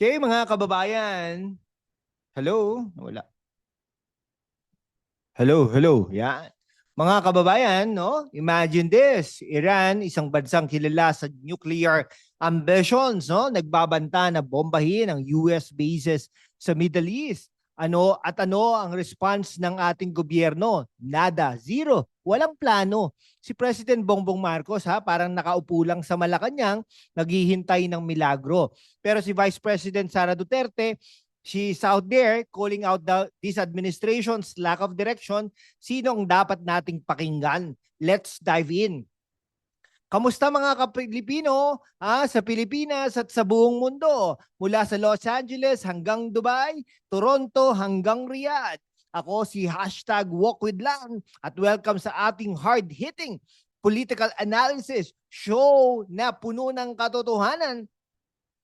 Okay, mga kababayan. Hello? Wala. Hello, hello. Yan. Mga kababayan, no? Imagine this. Iran, isang bansang kilala sa nuclear ambitions, no? Nagbabanta na bombahin ang US bases sa Middle East. Ano at ano ang response ng ating gobyerno? Nada, zero, walang plano. Si President Bongbong Marcos ha, parang nakaupo lang sa Malacanang, naghihintay ng milagro. Pero si Vice President Sara Duterte, she's out there calling out the, this administration's lack of direction. Sino ang dapat nating pakinggan? Let's dive in. Kamusta mga Kapilipino ah, sa Pilipinas at sa buong mundo? Mula sa Los Angeles hanggang Dubai, Toronto hanggang Riyadh. Ako si hashtag Walk with Lang at welcome sa ating hard-hitting political analysis show na puno ng katotohanan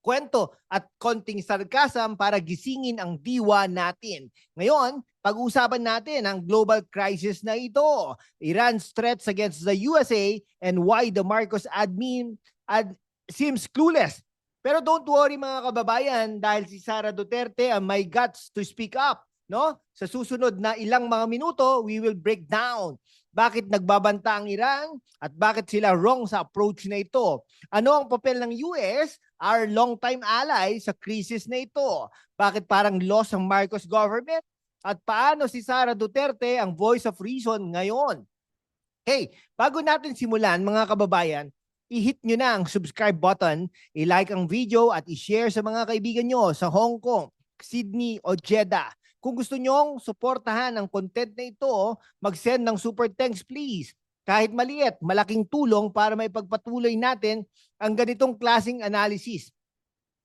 kwento at konting sarkasm para gisingin ang diwa natin. Ngayon, pag-uusapan natin ang global crisis na ito, Iran's threats against the USA and why the Marcos admin ad seems clueless. Pero don't worry mga kababayan dahil si Sara Duterte ang may guts to speak up. No? Sa susunod na ilang mga minuto, we will break down bakit nagbabanta ang Iran at bakit sila wrong sa approach na ito. Ano ang papel ng US, our long-time ally sa crisis na ito? Bakit parang lost ang Marcos government? At paano si Sara Duterte ang voice of reason ngayon? Hey, bago natin simulan mga kababayan, i-hit nyo na ang subscribe button, i-like ang video at i-share sa mga kaibigan nyo sa Hong Kong, Sydney o Jeddah. Kung gusto nyong suportahan ang content na ito, mag-send ng super thanks please. Kahit maliit, malaking tulong para may pagpatuloy natin ang ganitong klasing analysis.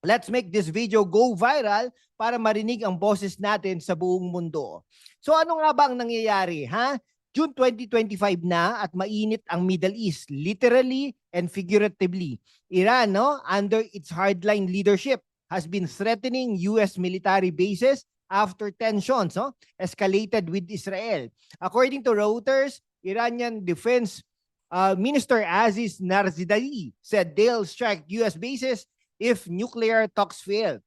Let's make this video go viral para marinig ang boses natin sa buong mundo. So ano nga ba ang nangyayari, ha? June 2025 na at mainit ang Middle East, literally and figuratively. Iran, no, under its hardline leadership, has been threatening US military bases after tensions no, escalated with Israel. According to Reuters, Iranian Defense uh, Minister Aziz Narzidai said they'll strike US bases if nuclear talks fail.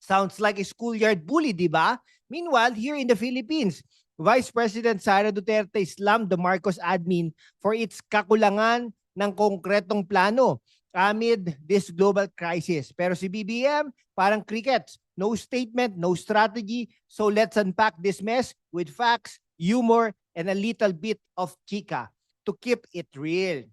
Sounds like a schoolyard bully, di ba? Meanwhile, here in the Philippines, Vice President Sara Duterte slammed the Marcos admin for its kakulangan ng konkretong plano amid this global crisis. Pero si BBM, parang crickets, no statement, no strategy. So let's unpack this mess with facts, humor, and a little bit of chika to keep it real.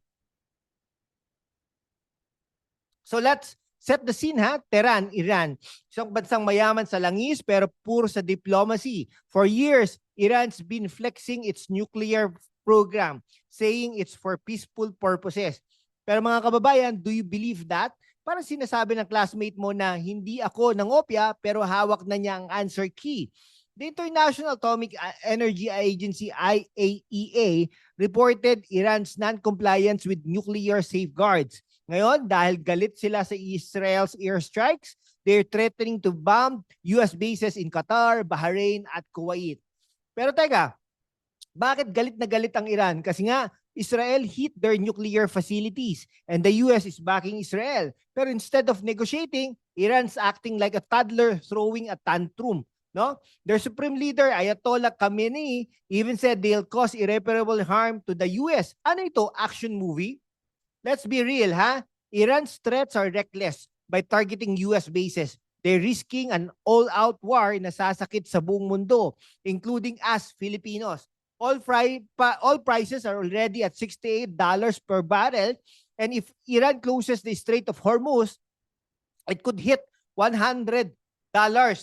So let's set the scene ha. Tehran, Iran. Isang bansang mayaman sa langis pero puro sa diplomacy. For years, Iran's been flexing its nuclear program, saying it's for peaceful purposes. Pero mga kababayan, do you believe that? Parang sinasabi ng classmate mo na hindi ako nangopya pero hawak na niya ang answer key. The International Atomic Energy Agency IAEA reported Iran's non-compliance with nuclear safeguards. Ngayon, dahil galit sila sa Israel's airstrikes, they're threatening to bomb US bases in Qatar, Bahrain at Kuwait. Pero teka, bakit galit na galit ang Iran? Kasi nga, Israel hit their nuclear facilities and the US is backing Israel. Pero instead of negotiating, Iran's acting like a toddler throwing a tantrum. No? Their supreme leader, Ayatollah Khamenei, even said they'll cause irreparable harm to the US. Ano ito? Action movie? Let's be real, ha? Iran's threats are reckless by targeting US bases. They're risking an all-out war na sasakit sa buong mundo, including us, Filipinos all, fry, pa, all prices are already at $68 per barrel. And if Iran closes the Strait of Hormuz, it could hit $100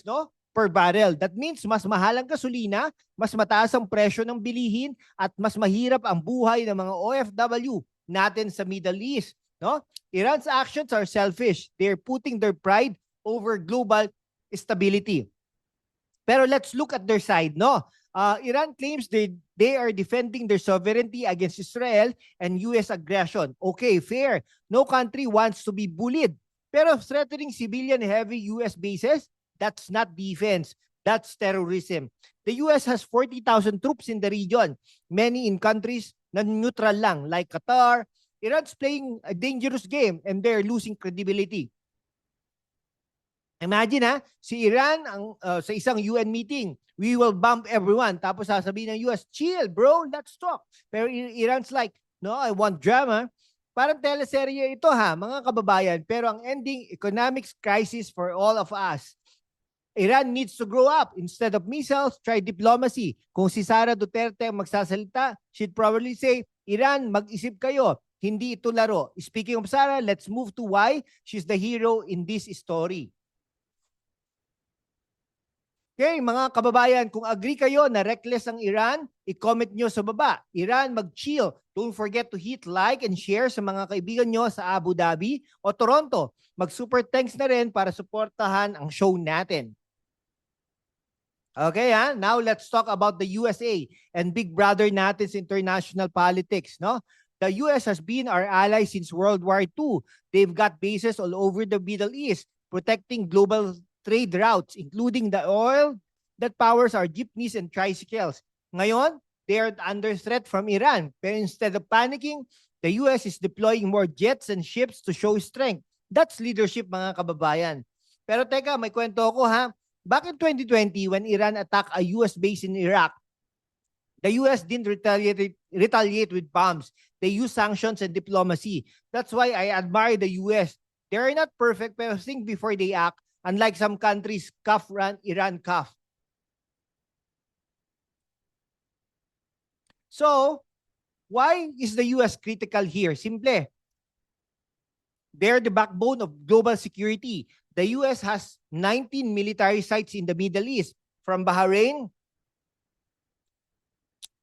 no, per barrel. That means mas mahal ang gasolina, mas mataas ang presyo ng bilihin, at mas mahirap ang buhay ng mga OFW natin sa Middle East. No? Iran's actions are selfish. They're putting their pride over global stability. Pero let's look at their side, no? Uh, Iran claims they, they are defending their sovereignty against Israel and US aggression. Okay, fair. No country wants to be bullied. Pero threatening civilian heavy US bases, that's not defense. That's terrorism. The US has 40,000 troops in the region, many in countries na neutral lang like Qatar. Iran's playing a dangerous game and they're losing credibility. Imagine ha, si Iran ang uh, sa isang UN meeting, we will bomb everyone. Tapos sasabihin ng US, chill bro, let's talk. Pero Iran's like, no, I want drama. Parang teleserye ito ha, mga kababayan. Pero ang ending, economic crisis for all of us. Iran needs to grow up. Instead of missiles, try diplomacy. Kung si Sara Duterte ang magsasalita, she'd probably say, Iran, mag-isip kayo. Hindi ito laro. Speaking of Sara, let's move to why she's the hero in this story. Okay, mga kababayan, kung agree kayo na reckless ang Iran, i-comment nyo sa baba. Iran, mag-chill. Don't forget to hit like and share sa mga kaibigan nyo sa Abu Dhabi o Toronto. Mag-super thanks na rin para suportahan ang show natin. Okay, ha? Now let's talk about the USA and big brother natin sa international politics, no? The US has been our ally since World War II. They've got bases all over the Middle East, protecting global trade routes, including the oil that powers our jeepneys and tricycles. Ngayon, they are under threat from Iran. Pero instead of panicking, the US is deploying more jets and ships to show strength. That's leadership, mga kababayan. Pero teka, may kwento ako ha. Back in 2020, when Iran attacked a US base in Iraq, the US didn't retaliate, retaliate with bombs. They used sanctions and diplomacy. That's why I admire the US. They are not perfect, pero think before they act. Unlike some countries, cuff run, Iran cuff. So, why is the US critical here? Simple. They're the backbone of global security. The US has 19 military sites in the Middle East, from Bahrain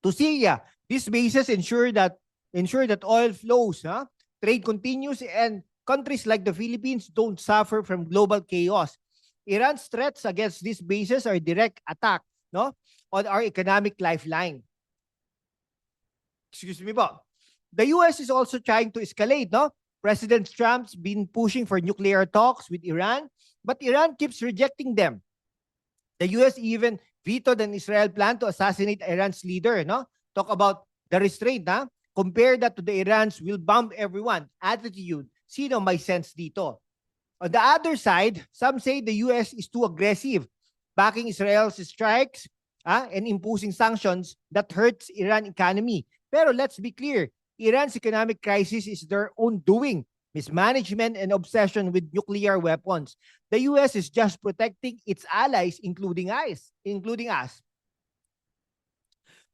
to Syria. These bases ensure that ensure that oil flows, huh? trade continues, and countries like the Philippines don't suffer from global chaos. Iran's threats against these bases are direct attack no, on our economic lifeline. Excuse me po. The US is also trying to escalate, no? President Trump's been pushing for nuclear talks with Iran, but Iran keeps rejecting them. The US even vetoed an Israel plan to assassinate Iran's leader, no? Talk about the restraint, ha? Compare that to the Iran's will bomb everyone attitude. Sino may sense dito? On the other side, some say the US is too aggressive, backing Israel's strikes ah, and imposing sanctions that hurts Iran economy. Pero let's be clear, Iran's economic crisis is their own doing, mismanagement and obsession with nuclear weapons. The US is just protecting its allies including us, including us.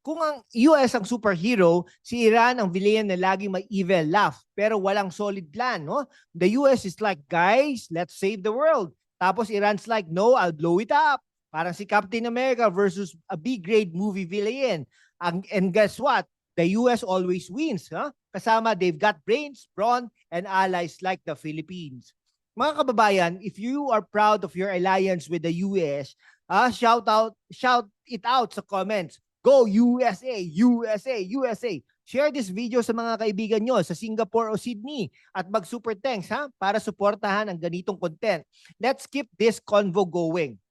Kung ang US ang superhero, si Iran ang villain na laging may evil laugh pero walang solid plan, no? The US is like, guys, let's save the world. Tapos Iran's like, no, I'll blow it up. Parang si Captain America versus a B-grade movie villain. Ang, and guess what? The US always wins. Huh? Kasama, they've got brains, brawn, and allies like the Philippines. Mga kababayan, if you are proud of your alliance with the US, ah, shout out, shout it out sa comments. Go USA, USA, USA. Share this video sa mga kaibigan nyo sa Singapore o Sydney at mag-super thanks ha para suportahan ang ganitong content. Let's keep this convo going.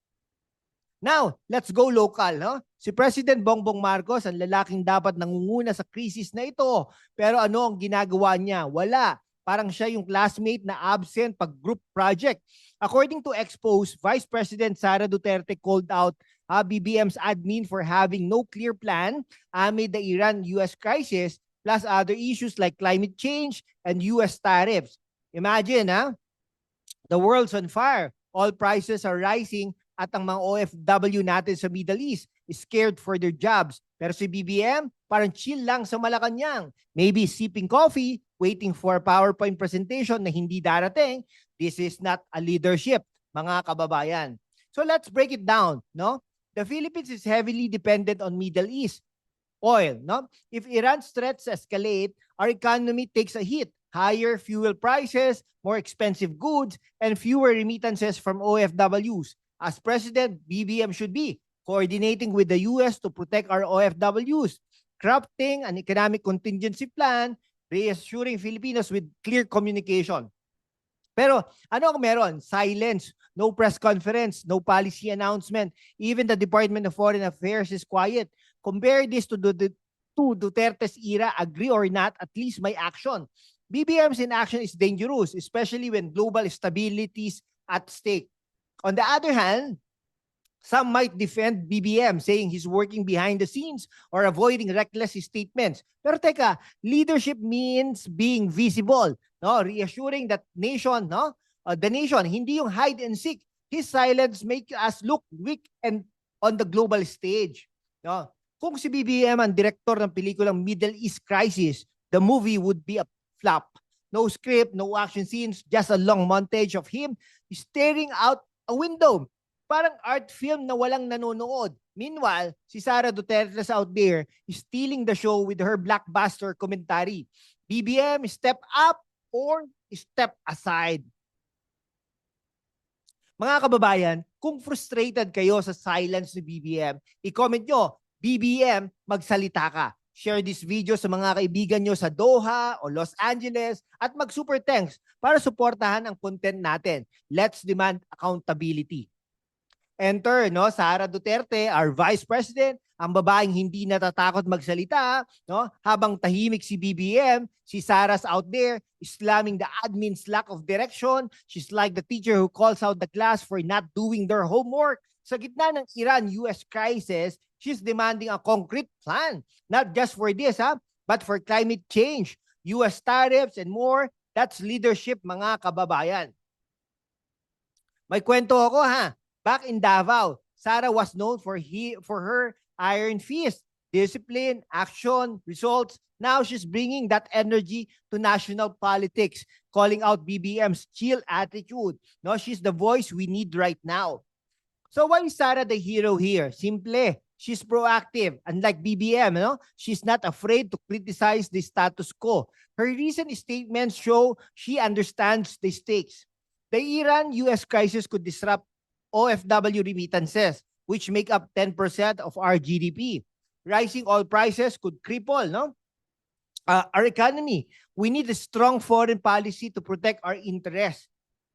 Now, let's go local. No? Si President Bongbong Marcos, ang lalaking dapat nangunguna sa krisis na ito. Pero ano ang ginagawa niya? Wala. Parang siya yung classmate na absent pag group project. According to Expose, Vice President Sara Duterte called out uh, BBM's admin for having no clear plan amid the Iran-US crisis plus other issues like climate change and US tariffs. Imagine, ha? The world's on fire. All prices are rising at ang mga OFW natin sa Middle East is scared for their jobs. Pero si BBM, parang chill lang sa Malacanang. Maybe sipping coffee, waiting for a PowerPoint presentation na hindi darating. This is not a leadership, mga kababayan. So let's break it down, no? The Philippines is heavily dependent on Middle East oil, no? If Iran's threats escalate, our economy takes a hit. Higher fuel prices, more expensive goods, and fewer remittances from OFWs. As President, BBM should be coordinating with the US to protect our OFWs, crafting an economic contingency plan, reassuring Filipinos with clear communication. Pero ano ang meron? Silence, no press conference, no policy announcement. Even the Department of Foreign Affairs is quiet. Compare this to the, to Duterte's era, agree or not, at least may action. BBM's inaction is dangerous, especially when global stability is at stake. On the other hand, some might defend BBM saying he's working behind the scenes or avoiding reckless statements. Pero teka, leadership means being visible, no? Reassuring that nation, no? Uh, the nation, hindi yung hide and seek. His silence make us look weak and on the global stage. No? Kung si BBM ang director ng pelikulang Middle East Crisis, the movie would be a flop. No script, no action scenes, just a long montage of him staring out a window. Parang art film na walang nanonood. Meanwhile, si Sara Duterte out there stealing the show with her blockbuster commentary. BBM, step up or step aside. Mga kababayan, kung frustrated kayo sa silence ni BBM, i-comment nyo, BBM, magsalita ka. Share this video sa mga kaibigan nyo sa Doha o Los Angeles at mag-super thanks para suportahan ang content natin. Let's demand accountability. Enter, no, Sara Duterte, our Vice President, ang babaeng hindi natatakot magsalita, no? Habang tahimik si BBM, si Sarah's out there slamming the admin's lack of direction. She's like the teacher who calls out the class for not doing their homework. Sa gitna ng Iran-US crisis, she's demanding a concrete plan, not just for this, ha, but for climate change, US tariffs and more. That's leadership, mga kababayan. May kwento ako ha. Back in Davao, Sarah was known for he for her iron fist, discipline, action, results. Now she's bringing that energy to national politics, calling out BBM's chill attitude. No, she's the voice we need right now. So why is Sarah the hero here? Simple, she's proactive. Unlike BBM, no? she's not afraid to criticize the status quo. Her recent statements show she understands the stakes. The Iran-US crisis could disrupt OFW remittances, which make up 10% of our GDP. Rising oil prices could cripple no? Uh, our economy. We need a strong foreign policy to protect our interests.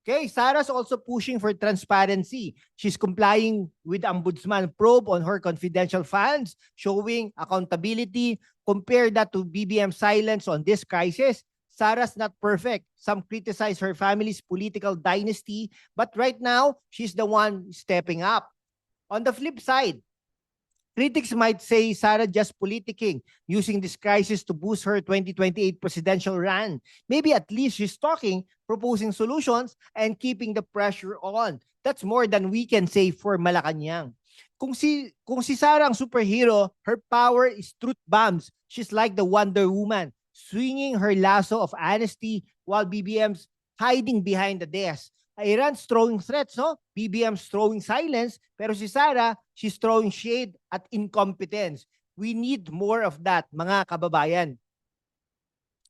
Okay, Sarah's also pushing for transparency. She's complying with Ombudsman probe on her confidential funds, showing accountability. Compare that to BBM silence on this crisis. Sarah's not perfect. Some criticize her family's political dynasty, but right now, she's the one stepping up. On the flip side, critics might say Sarah just politicking, using this crisis to boost her 2028 presidential run. Maybe at least she's talking, proposing solutions, and keeping the pressure on. That's more than we can say for Malacanang. Kung si, kung si Sarah ang superhero, her power is truth bombs. She's like the Wonder Woman swinging her lasso of honesty while BBM's hiding behind the desk. Iran's throwing threats, no? BBM's throwing silence, pero si Sara, she's throwing shade at incompetence. We need more of that, mga kababayan.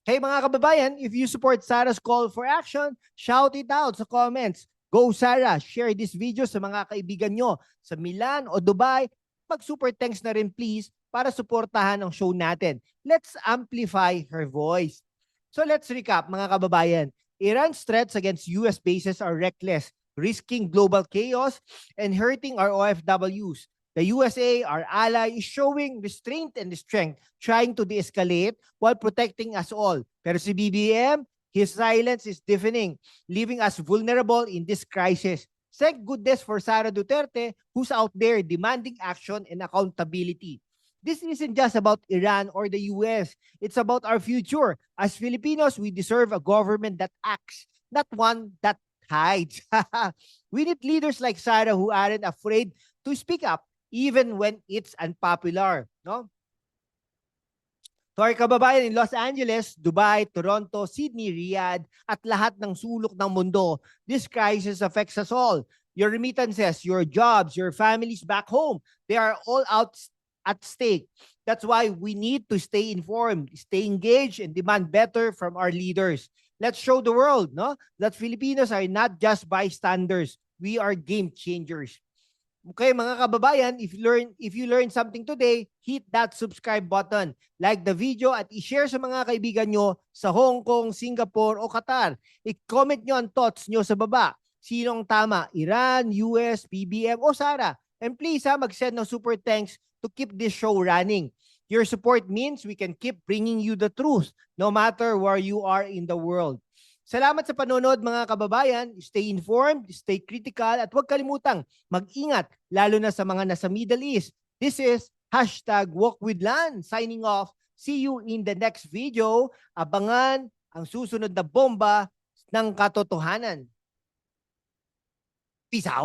Hey mga kababayan, if you support Sarah's call for action, shout it out sa comments. Go Sarah, share this video sa mga kaibigan nyo sa Milan o Dubai. Mag-super thanks na rin please para suportahan ang show natin. Let's amplify her voice. So let's recap mga kababayan. Iran's threats against US bases are reckless, risking global chaos and hurting our OFWs. The USA, our ally, is showing restraint and strength, trying to de-escalate while protecting us all. Pero si BBM, his silence is deafening, leaving us vulnerable in this crisis. Thank goodness for Sara Duterte, who's out there demanding action and accountability. This isn't just about Iran or the US. It's about our future. As Filipinos, we deserve a government that acts, not one that hides. we need leaders like Sarah who aren't afraid to speak up even when it's unpopular, no? To our kababayan in Los Angeles, Dubai, Toronto, Sydney, Riyadh, at lahat ng sulok ng mundo, this crisis affects us all. Your remittances, your jobs, your families back home, they are all out at stake. That's why we need to stay informed, stay engaged, and demand better from our leaders. Let's show the world no, that Filipinos are not just bystanders. We are game changers. Okay, mga kababayan, if you learn if you learn something today, hit that subscribe button. Like the video at i-share sa mga kaibigan nyo sa Hong Kong, Singapore o Qatar. I-comment nyo ang thoughts nyo sa baba. Sinong tama? Iran, US, PBM o Sara? And please ha, mag-send ng super thanks to keep this show running. Your support means we can keep bringing you the truth no matter where you are in the world. Salamat sa panonood mga kababayan. Stay informed, stay critical at huwag kalimutang mag-ingat lalo na sa mga nasa Middle East. This is hashtag walk with Lan. Signing off. See you in the next video. Abangan ang susunod na bomba ng katotohanan. Peace out.